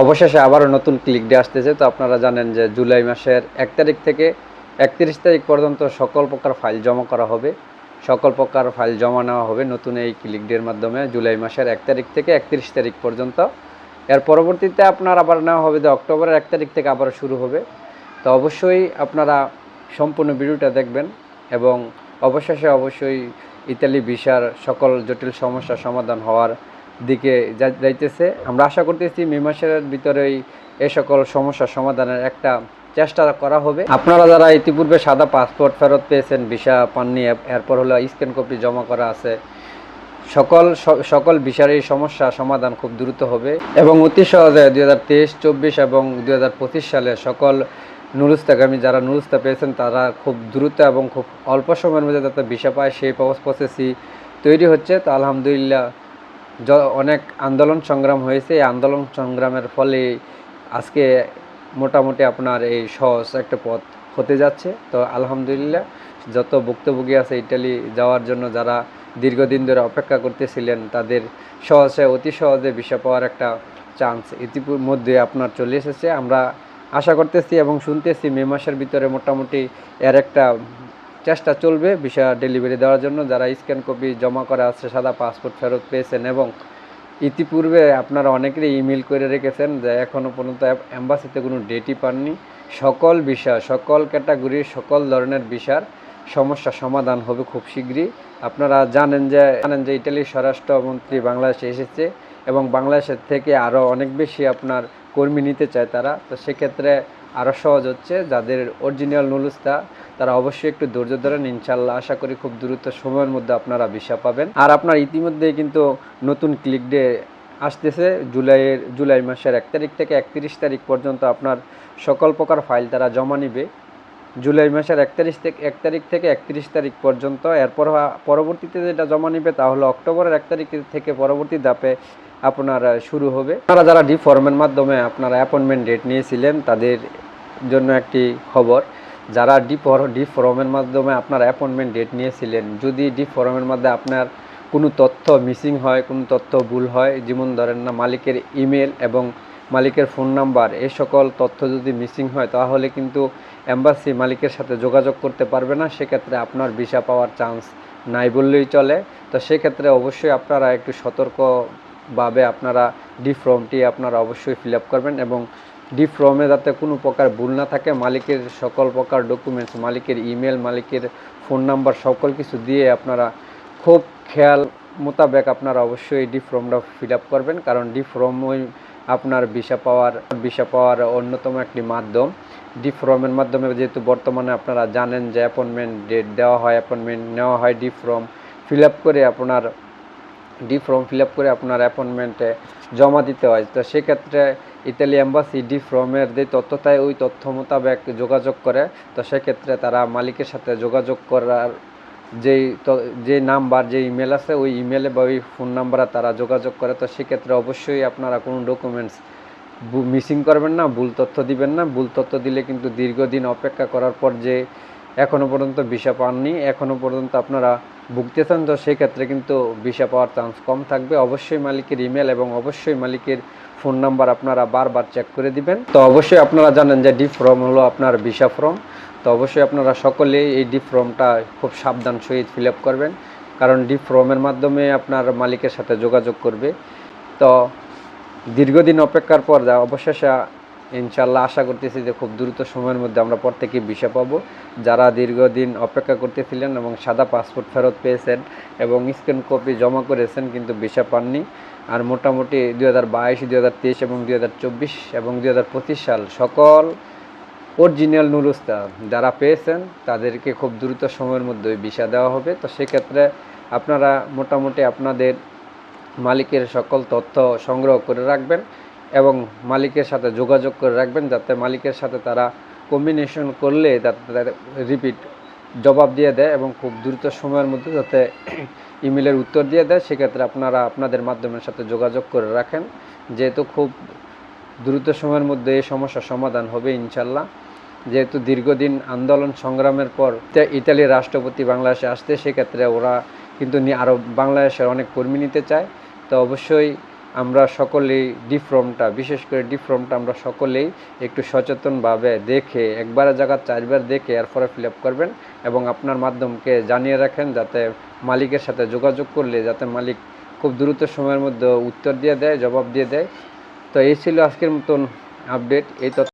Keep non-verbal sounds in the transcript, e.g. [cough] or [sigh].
অবশেষে আবারও নতুন ক্লিক ডে আসতেছে। তো আপনারা জানেন যে জুলাই মাসের এক তারিখ থেকে একত্রিশ তারিখ পর্যন্ত সকল প্রকার ফাইল জমা করা হবে। সকল প্রকার ফাইল জমা নেওয়া হবে নতুন এই ক্লিক ডের মাধ্যমে জুলাই মাসের এক তারিখ থেকে একত্রিশ তারিখ পর্যন্ত। এর পরবর্তীতে আপনার আবার নেওয়া হবে যে অক্টোবরের এক তারিখ থেকে আবার শুরু হবে। তো অবশ্যই আপনারা সম্পূর্ণ ভিডিওটা দেখবেন এবং অবশেষে অবশ্যই ইতালি ভিসার সকল জটিল সমস্যার সমাধান হওয়ার দিকে যাইতেছে। আমরা আশা করতেছি মে মাসের ভিতরেই এ সকল সমস্যার সমাধানের একটা চেষ্টা করা হবে। আপনারা যারা ইতিপূর্বে সাদা পাসপোর্ট ফেরত পেয়েছেন, ভিসা পাননি, এর- এরপর হলো স্ক্যান কপি জমা করা আছে, সকল সকল বিষয়ের এই সমস্যা সমাধান খুব দ্রুত হবে এবং অতি সহজে দুই হাজার তেইশ, চব্বিশ এবং দুই হাজার পঁচিশ সালে সকল নুরুস্তাগামী যারা নুরুস্তা পেয়েছেন, তারা খুব দ্রুত এবং খুব অল্প সময়ের মধ্যে যাতে ভিসা পায়, সেই প্রসেসই তৈরি হচ্ছে। তো আলহামদুলিল্লাহ অনেক আন্দোলন সংগ্রাম হয়েছে। এই আন্দোলন সংগ্রামের ফলে আজকে মোটামুটি আপনার এই সহজ একটা পথ হতে যাচ্ছে। তো আলহামদুলিল্লাহ, যত ভুক্তভোগী আছে ইটালি যাওয়ার জন্য যারা দীর্ঘদিন ধরে অপেক্ষা করতেছিলেন, তাদের সহজে, অতি সহজে ভিসা পাওয়ার একটা চান্স ইতিমধ্যে আপনার চলে এসেছে। আমরা আশা করতেছি এবং শুনতেছি মে মাসের ভিতরে মোটামুটি এর একটা চেষ্টা চলবে ভিসা ডেলিভারি দেওয়ার জন্য। যারা স্ক্যান কপি জমা করা আছে, সাদা পাসপোর্ট ফেরত পেয়েছেন এবং ইতিপূর্বে আপনারা অনেকেরই ইমেল করে রেখেছেন যে এখনও পর্যন্ত অ্যাম্বাসিতে কোনো ডেটই পাননি। সকল বিষয় সকল ক্যাটাগরির সকল ধরনের বিষয়ের সমস্যা সমাধান হবে খুব শীঘ্রই। আপনারা জানেন যে জানেন যে ইটালির স্বরাষ্ট্রমন্ত্রী বাংলাদেশে এসেছে এবং বাংলাদেশের থেকে আরও অনেক বেশি আপনার কর্মী নিতে চায় তারা। তো সেক্ষেত্রে আরও সহজ হচ্ছে। যাদের অরিজিনাল নুলুসটা তারা অবশ্যই একটু ধৈর্য ধরেন ইনশাল্লাহ আশা করি খুব দ্রুত সময়ের মধ্যে আপনারা ভিসা পাবেন। আর আপনার ইতিমধ্যে কিন্তু নতুন ক্লিক ডে আসতেছে। জুলাইয়ের, জুলাই মাসের এক তারিখ থেকে একত্রিশ তারিখ পর্যন্ত আপনার সকল প্রকার ফাইল তারা জমা নিবে। জুলাই মাসের এক তারিখ থেকে এক তারিখ থেকে একত্রিশ তারিখ পর্যন্ত। এরপর পরবর্তীতে যেটা জমা নিবে তা হলো অক্টোবরের এক তারিখ থেকে পরবর্তী ধাপে আপনার শুরু হবে। আপনারা যারা ডি ফর্মের মাধ্যমে আপনারা অ্যাপয়েন্টমেন্ট ডেট নিয়েছিলেন, তাদের জন্য একটি খবর, যারা ডি ফর ডি ফর্মের মাধ্যমে আপনার অ্যাপয়েন্টমেন্ট ডেট নিয়েছিলেন, যদি ডি ফর্মের মধ্যে আপনার কোনো তথ্য মিসিং হয়, কোনো তথ্য ভুল হয়, যেমন ধরেন না মালিকের ইমেল এবং মালিকের ফোন নাম্বার, এ সকল তথ্য যদি মিসিং হয় তাহলে কিন্তু এম্বাসি মালিকের সাথে যোগাযোগ করতে পারবে না। সেক্ষেত্রে আপনার ভিসা পাওয়ার চান্স নাই বললেই চলে। তো সেক্ষেত্রে অবশ্যই আপনারা একটু সতর্কভাবে আপনারা ডি ফর্মটি আপনারা অবশ্যই ফিল করবেন এবং ডি ফর্মে যাতে কোনো প্রকার ভুল না থাকে, মালিকের সকল প্রকার ডকুমেন্টস মালিকের ইমেল মালিকের ফোন নাম্বার সকল কিছু দিয়ে আপনারা খুব খেয়াল মোতাবেক আপনারা অবশ্যই ডি ফর্মটা ফিল করবেন। কারণ ডি ফর্ম ওই আপনার ভিসা পাওয়ার ভিসা পাওয়ার অন্যতম একটি মাধ্যম। ডি ফর্মের মাধ্যমে যেহেতু বর্তমানে আপনারা জানেন যে অ্যাপয়েন্টমেন্ট ডেট দেওয়া হয় অ্যাপয়েন্টমেন্ট নেওয়া হয় ডি ফর্ম ফিল আপ করে আপনার ডি ফর্ম ফিল আপ করে আপনার অ্যাপয়েন্টমেন্টে জমা দিতে হয়। তো সেক্ষেত্রে ইতালি অ্যাম্বাসি ডি ফর্মের যে তথ্য চায় ওই তথ্য মোতাবেক যোগাযোগ করে। তো সেক্ষেত্রে তারা মালিকের সাথে যোগাযোগ করার যেই যে নাম্বার, যে ইমেল আছে, ওই ইমেলে বা ওই ফোন নাম্বারে তারা যোগাযোগ করে। তো সেক্ষেত্রে অবশ্যই আপনারা কোনো ডকুমেন্টস মিসিং করবেন না, ভুল তথ্য দিবেন না। ভুল তথ্য দিলে কিন্তু দীর্ঘদিন অপেক্ষা করার পর যে এখনও পর্যন্ত ভিসা পাননি এখনও পর্যন্ত আপনারা ভুগতেছেন, তো সেক্ষেত্রে কিন্তু ভিসা পাওয়ার চান্স কম থাকবে। অবশ্যই মালিকের ইমেল এবং অবশ্যই মালিকের ফোন নাম্বার আপনারা বারবার চেক করে দিবেন। তো অবশ্যই আপনারা জানেন যে ডি ফর্ম হলো আপনার ভিসা ফর্ম তো অবশ্যই আপনারা সকলেই এই ডি ফর্মটা খুব সাবধান সহিত ফিল করবেন, কারণ ডিপ ফর্মের মাধ্যমে আপনার মালিকের সাথে যোগাযোগ করবে। তো দীর্ঘদিন অপেক্ষার পর যা অবশেষে ইনশাল্লাহ আশা করতেছি যে খুব দ্রুত সময়ের মধ্যে আমরা প্রত্যেকে ভিসা পাবো। যারা দীর্ঘদিন অপেক্ষা করতেছিলেন এবং সাদা পাসপোর্ট ফেরত পেয়েছেন এবং স্ক্যান কপি জমা করেছেন কিন্তু ভিসা পাননি। আর মোটামুটি দুই হাজার বাইশ, দুই হাজার তেইশ এবং দুই হাজার চব্বিশ এবং দুই হাজার পঁচিশ সাল সকল অরিজিনাল নুরুস্তা, যারা পেয়েছেন, তাদেরকে খুব দ্রুত সময়ের মধ্যে ভিসা দেওয়া হবে। তো সেক্ষেত্রে আপনারা মোটামুটি আপনাদের মালিকের সকল তথ্য সংগ্রহ করে রাখবেন এবং মালিকের সাথে যোগাযোগ করে রাখবেন, যাতে মালিকের সাথে তারা কম্বিনেশন করলে যাতে রিপিট জবাব দিয়ে দেয় এবং খুব দ্রুত সময়ের মধ্যে যাতে [clears throat] ইমেলের উত্তর দিয়ে দেয়। সেক্ষেত্রে আপনারা আপনাদের মাধ্যমের সাথে যোগাযোগ করে রাখেন। যেহেতু খুব দ্রুত সময়ের মধ্যে এই সমস্যার সমাধান হবে ইনশাল্লাহ যেহেতু দীর্ঘদিন আন্দোলন সংগ্রামের পর ইতালির রাষ্ট্রপতি বাংলাদেশে আসতে, সেক্ষেত্রে ওরা কিন্তু আরও বাংলাদেশের অনেক কর্মী নিতে চায়। তো অবশ্যই আমরা সকলেই ডি ফর্মটা বিশেষ করে ডি ফর্মটা আমরা সকলেই একটু সচেতনভাবে দেখে, একবার জায়গা চারবার দেখে এরপরে ফিল আপ করবেন এবং আপনার মাধ্যমকে জানিয়ে রাখেন, যাতে মালিকের সাথে যোগাযোগ করলে যাতে মালিক খুব দ্রুত সময়ের মধ্যে উত্তর দিয়ে দেয়, জবাব দিয়ে দেয়। তো এই ছিল আজকের মতন আপডেট এই তথ্য